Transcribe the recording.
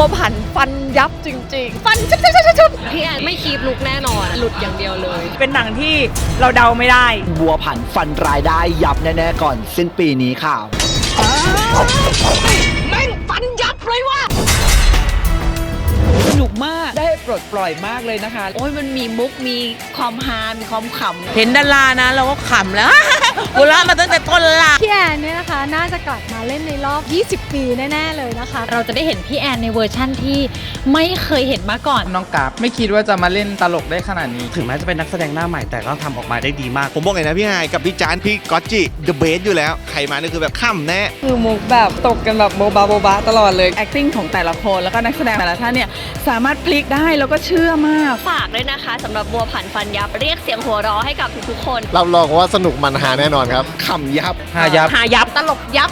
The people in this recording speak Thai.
บัวผันฟันยับจริง ๆ ฟันชุบชุบชุบชุบชุบพี่แอนไม่คีบลุกแน่นอน หลุดอย่างเดียวเลย เป็นหนังที่เราเดาไม่ได้ บัวผันฟันรายได้ยับแน่ๆก่อนสิ้นปีนี้ค่ะแม่งฟันยับเลยว่ะสนุกมากได้ปลดปล่อยมากเลยนะคะ โอ้ยมันมีมุกมีความฮามีความขเห็นดารานะ เราก็ขำแล้ว หัวเราะมาตั้งแต่ต้นละพี่แอนเนี่ยนะคะน่าจะกลับมาเล่นในรอบ 20 ปีแน่ๆเลยนะคะำเราจะได้เห็นพี่แอนในเวอร์ชั่นที่ไม่เคยเห็นมาก่อน น้องกราฟไม่คิดว่าจะมาเล่นตลกได้ขนาดนี้ ถึงแม้จะเป็นนักแสดงหน้าใหม่แต่ก็ทำออกมาได้ดีมาก ผมบอกเลยนะพี่ไฮายกับพี่จานพี่ก๊อตจิเดอะเบสอยู่แล้ว ใครมานี่คือแบบข้ามแน่ คือมุกแบบตกกันแบบโบบาโบบาตลอดเลย acting ของแต่ละคนแล้วก็นักแสดงแต่ละท่านเนี่ยสามารถพลิกได้แล้วก็เชื่อมาก ฝากด้วยนะคะสำหรับบัวผันฟันยับเรียกเสียงหัวเราะให้กับทุกๆคน รับรองว่าสนุกมันหาแน่นอนครับขำยับ หายับ หายับตลกยับ